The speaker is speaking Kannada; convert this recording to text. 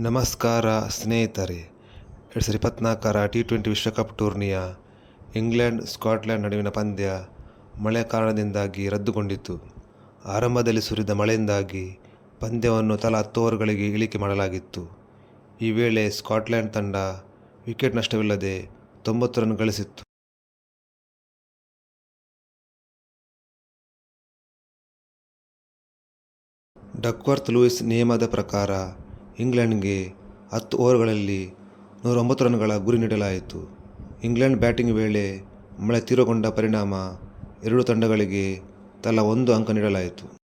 ನಮಸ್ಕಾರ ಸ್ನೇಹಿತರೆ. ಎರಡು ಸಾವಿರದ ಇಪ್ಪತ್ನಾಲ್ಕರ ಟಿ ಟ್ವೆಂಟಿ ವಿಶ್ವಕಪ್ ಟೂರ್ನಿಯ ಇಂಗ್ಲೆಂಡ್, ಸ್ಕಾಟ್ಲೆಂಡ್ ನಡುವಿನ ಪಂದ್ಯ ಮಳೆ ಕಾರಣದಿಂದಾಗಿ ರದ್ದುಗೊಂಡಿತು ಆರಂಭದಲ್ಲಿ ಸುರಿದ ಮಳೆಯಿಂದಾಗಿ ಪಂದ್ಯವನ್ನು ತಲಾ ಹತ್ತು ಓವರ್ಗಳಿಗೆ ಇಳಿಕೆ ಮಾಡಲಾಗಿತ್ತು. ಈ ವೇಳೆ ಸ್ಕಾಟ್ಲೆಂಡ್ ತಂಡ ವಿಕೆಟ್ ನಷ್ಟವಿಲ್ಲದೆ ತೊಂಬತ್ತು ರನ್ ಗಳಿಸಿತ್ತು. ಡಕ್ವರ್ತ್ ಲೂಯಿಸ್ ನಿಯಮದ ಪ್ರಕಾರ ಇಂಗ್ಲೆಂಡ್ಗೆ ಹತ್ತು ಓವರ್ಗಳಲ್ಲಿ ನೂರ ಒಂಬತ್ತು ರನ್ಗಳ ಗುರಿ ನೀಡಲಾಯಿತು. ಇಂಗ್ಲೆಂಡ್ ಬ್ಯಾಟಿಂಗ್ ವೇಳೆ ಮಳೆ ತೀವ್ರಗೊಂಡ ಪರಿಣಾಮ ಎರಡೂ ತಂಡಗಳಿಗೆ ತಲಾ ಒಂದು ಅಂಕ ನೀಡಲಾಯಿತು.